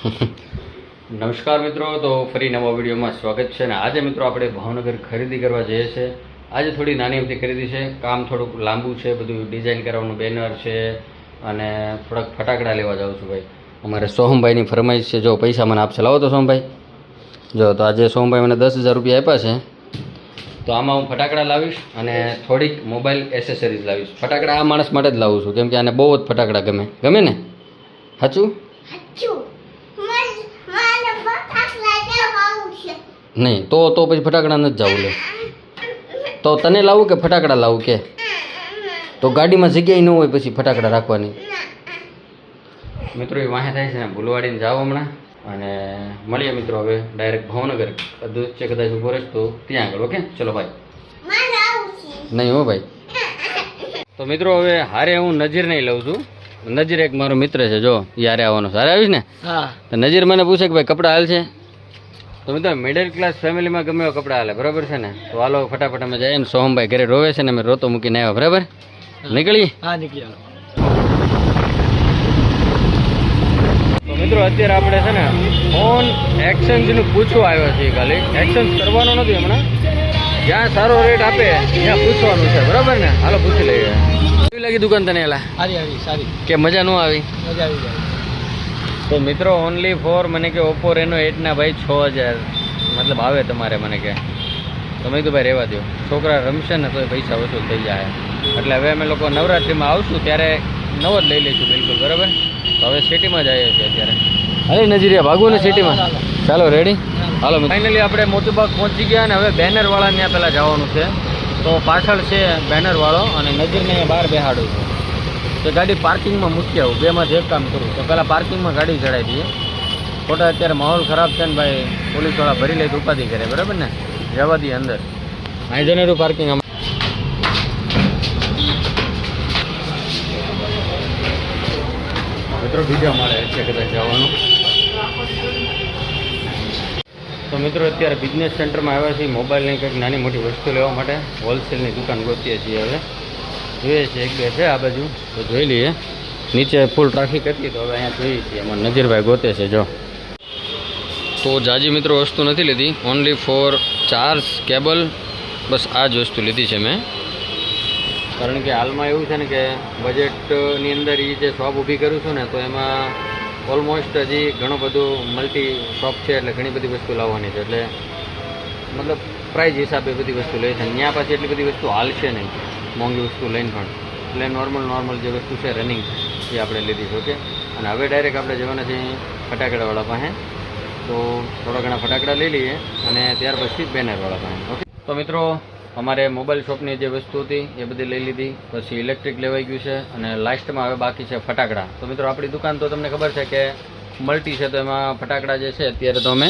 નમસ્કાર મિત્રો, તો ફરી નવા વિડીયોમાં સ્વાગત છે અને આજે મિત્રો આપણે ભાવનગર ખરીદી કરવા જઈએ છીએ. આજે થોડી નાની અમથી ખરીદી છે. કામ થોડુંક લાંબુ છે, બધું ડિઝાઇન કરવાનું બેનર છે અને થોડાક ફટાકડા લેવા જાઉં છું ભાઈ. અમારે સોહમભાઈની ફરમાઈશ છે, જો પૈસા મને આપશે. લાવો તો સોહમભાઈ. જો, તો આજે સોહમભાઈ મને દસ હજાર રૂપિયા આપ્યા છે. તો આમાં હું ફટાકડા લાવીશ અને થોડીક મોબાઈલ એસેસરીઝ લાવીશ. ફટાકડા આ માણસ માટે જ લાવું છું, કેમ કે આને બહુ જ ફટાકડા ગમે. ગમે ને? સાચું હચું મને મને ફટાકડા લેવાનું છે નહીં તો તો પછી ફટાકડા નથી જવું લે. તો તને લાવું કે ફટાકડા લાવું કે? તો ગાડીમાં જગ્યાએ ન હોય પછી ફટાકડા રાખવાની. મિત્રો એ વાહે થાય છે ને ભૂલવાડીને જાઓ હમણાં. અને મળીએ મિત્રો હવે ડાયરેક્ટ ભાવનગર. કદાચ છે કદાચ ઊભો રહેશ તો ત્યાં આગળ ઓકે? ચલો ભાઈ નહીં હો ભાઈ તો મિત્રો હવે હારે હું નજીર નહીં લઉં છું. નજીર એક મારો મિત્ર છે જો યારે આવવાનો. સારા આવીશ ને? હા. તો નજીર મને પૂછે કે ભાઈ કપડાં હાલ છે? તો મિત્રો મિડલ ક્લાસ ફેમિલીમાં ગમે એવા કપડાં હાલે બરાબર છે ને? તો હાલો ફટાફટ અમે જઈએ ને સોહમભાઈ ઘરે રોવે છે ને અમે રોતો મૂકીને આવ્યા બરાબર? નીકળી? હા નીકળી તો મિત્રો અત્યારે આપણે છે ને ફોન એક્સચેન્જનું પૂછવા આવ્યો છીએ ખાલી. એક્સચેન્જ કરવાનો નથી હમણાં. જ્યાં સારો રેટ આપે ત્યાં પૂછવાનું છે બરાબર ને? હાલો પૂછી લઈએ. કેવી લાગી દુકાન તને એલા? સારી સારી કે મજા ન આવી? મજા આવી જાય તો મિત્રો ઓનલી ફોર મને કે ઓપ્પો રેનો એટના ભાઈ છ હજાર. મતલબ આવે તમારે મને કે. તમે તો ભાઈ રહેવા દો છોકરા રમશે ને તો પૈસા વસૂલ થઈ જાય. એટલે હવે અમે લોકો નવરાત્રિમાં આવશું, ત્યારે નવો જ લઈ લઈશું, બિલકુલ, બરાબર? તો હવે સિટીમાં જ આવીએ છીએ અત્યારે. અરે નજીરિયા ભાગવું ને સિટીમાં ચાલો રેડી હાલો ફાઇનલી આપણે મોતીબાગ પહોંચી ગયા અને હવે બેનરવાળા ત્યાં પહેલાં જવાનું છે. તો પાછળ છે બેનરવાળો અને નજીરને બહાર બેહાડું છું. તો ગાડી પાર્કિંગમાં મૂકી આવું. બેમાં જે કામ કરું. તો પહેલાં પાર્કિંગમાં ગાડી ચડાવી દઈએ. ખોટા અત્યારે માહોલ ખરાબ છે ને ભાઈ પોલીસવાળા ભરી લઈ તો ઉપાધિ કરે. બરાબર ને? જવા દઈએ અંદર. અહીં જનેરું પાર્કિંગ મિત્રો બીજા માળે છે કદાચ જવાનું. તો મિત્રો અત્યારે બિઝનેસ સેન્ટરમાં આવ્યા છીએ. મોબાઈલની કંઈક નાની મોટી વસ્તુ લેવા માટે. હોલસેલની દુકાન ગોતીએ છીએ હવે. જોઈએ છે, એક બે છે આ બાજુ. તો જોઈ લઈએ. નીચે ફૂલ ટ્રાફિક હતી, તો હવે અહીંયા જોઈએ છીએ. એમાં નજીરભાઈ ગોતે છે, જો. તો જાજી મિત્રો વસ્તુ નથી લીધી. ઓનલી ફોર ચાર્જ કેબલ બસ આ જ વસ્તુ લીધી છે મેં. કારણ કે હાલમાં એવું છે ને કે બજેટની અંદર એ જે શોપ ઊભી કરું છું ને, તો એમાં ઓલમોસ્ટ હજી ઘણું બધું મલ્ટી શોપ છે, એટલે ઘણી બધી વસ્તુ લાવવાની છે. એટલે મતલબ પ્રાઇઝ હિસાબે બધી વસ્તુ લે છે. ત્યાં પાછી એટલી બધી વસ્તુ હાલશે નહીં. મોંઘી વસ્તુ લઈને પણ. એટલે નોર્મલ નોર્મલ જે વસ્તુ છે રનિંગ એ આપણે લીધી છે ઓકે અને હવે ડાયરેક્ટ આપણે જવાના છે ફટાકડાવાળા પાસે. તો થોડા ઘણા ફટાકડા લઈ લઈએ અને ત્યાર પછી બેનરવાળા પાસે ઓકે તો મિત્રો, અમારે મોબાઈલ શોપની જે વસ્તુ હતી, એ બધી લઈ લીધી. પછી ઇલેક્ટ્રિક લેવાઈ ગયું છે અને લાસ્ટમાં હવે બાકી છે ફટાકડા. તો મિત્રો, આપણી દુકાન તો તમને ખબર છે કે મલ્ટી છે, તો એમાં ફટાકડા જે છે, અત્યારે તો અમે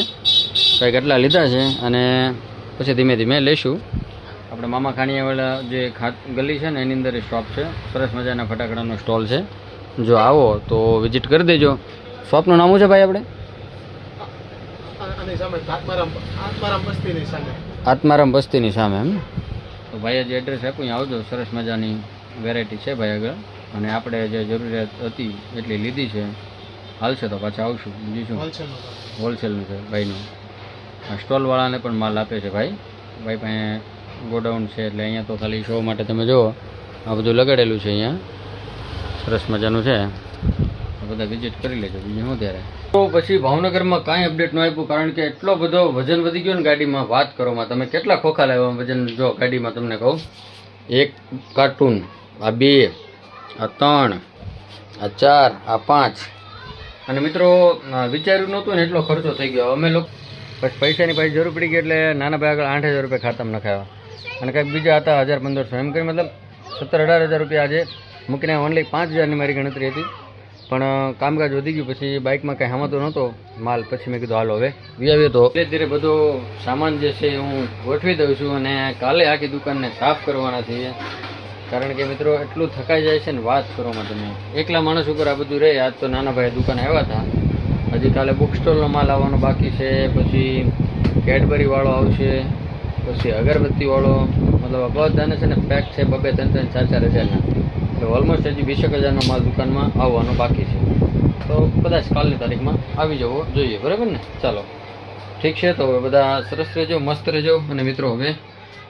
કંઈક એટલા લીધા છે અને પછી ધીમે ધીમે લઈશું. આપણે મામા ખાણીયાવાળા જે ખાત ગલી છે ને એની અંદર શોપ છે. સરસ મજાના ફટાકડાનો સ્ટોલ છે. જો આવો તો વિઝિટ કરી દેજો. શોપનું નામું છે ભાઈ આપણે? આત્મારામ આત્મારામ બસ્તીની સામે. આત્મારામ બસ્તીની સામે એમ તો ભાઈ જે એડ્રેસ આપ્યું ત્યાં આવજો. સરસ મજાની વેરાયટી છે ભાઈ આગળ. અને આપણે જે જરૂરિયાત હતી એટલી લીધી છે. હાલશે તો પાછા આવશું. બીજું શું? હોલસેલનું છે ભાઈનું. સ્ટોલવાળાને પણ માલ આપે છે ભાઈ. ભાઈ પાસે ગોડાઉન છે એટલે અહીંયા તો ખાલી શો માટે તમે જુઓ. આ બધું લગાડેલું છે અહીંયા. સરસ મજાનું છે. બધા વિઝિટ કરી લેજો, બીજું શું ત્યારે તો પછી ભાવનગરમાં કાંઈ અપડેટ ન આપ્યું, કારણ કે એટલો બધો વજન વધી ગયો ને ગાડીમાં, વાત કરોમાં તમે કેટલા ખોખા લાવ્યા વજન જો ગાડીમાં તમને કહું. એક કાર્ટૂન આ બે, આ ત્રણ, આ ચાર, આ પાંચ. અને મિત્રો, વિચાર્યું નહોતું ને એટલો ખર્ચો થઈ ગયો. અમે લોકો પછી પૈસાની પાછી જરૂર પડી ગઈ એટલે નાના ભાઈ આગળ આઠ હજાર રૂપિયા ખાતામાં નખાવ્યા અને કંઈક બીજા હતા હજાર પંદરસો, એમ કરી મતલબ સત્તર અઢાર હજાર રૂપિયા આજે મૂકીને ઓનલી પાંચ હજારની મારી ગણતરી હતી. પણ કામકાજ વધી ગયું પછી બાઇકમાં કાંઈ હમતો નહોતો માલ. પછી મેં કીધું, હાલો હવે વિયાવ્યો હતો ધીરે ધીરે બધો સામાન જે છે હું ગોઠવી દઉં છું અને કાલે આખી દુકાનને સાફ કરવાના છીએ. કારણ કે મિત્રો, એટલું થકાઈ જાય છે ને વાત કરવામાં તમે એકલા માણસ ઉપર આ બધું રહે. આજ તો નાના ભાઈ દુકાન આવ્યા હતા. હજી કાલે બુક સ્ટોલનો માલ આવવાનો બાકી છે, પછી કેડબરીવાળો આવશે, પછી અગરબત્તીવાળો મતલબ બધાને છે ને પેક છે, બબે ત્રણ ત્રણ ચાર ચાર હજારના. એટલે ઓલમોસ્ટ હજી વીસેક હજારનો માલ દુકાનમાં આવવાનો બાકી છે. તો કદાચ કાલની તારીખમાં આવી જવો જોઈએ, બરાબર ને? ચાલો. ઠીક છે, તો હવે બધા સરસ રહેજો, મસ્ત રહેજો. અને મિત્રો, હવે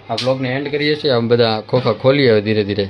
આ બ્લોગને એન્ડ કરીએ છીએ. આમ બધા ખોખા ખોલીએ ધીરે ધીરે.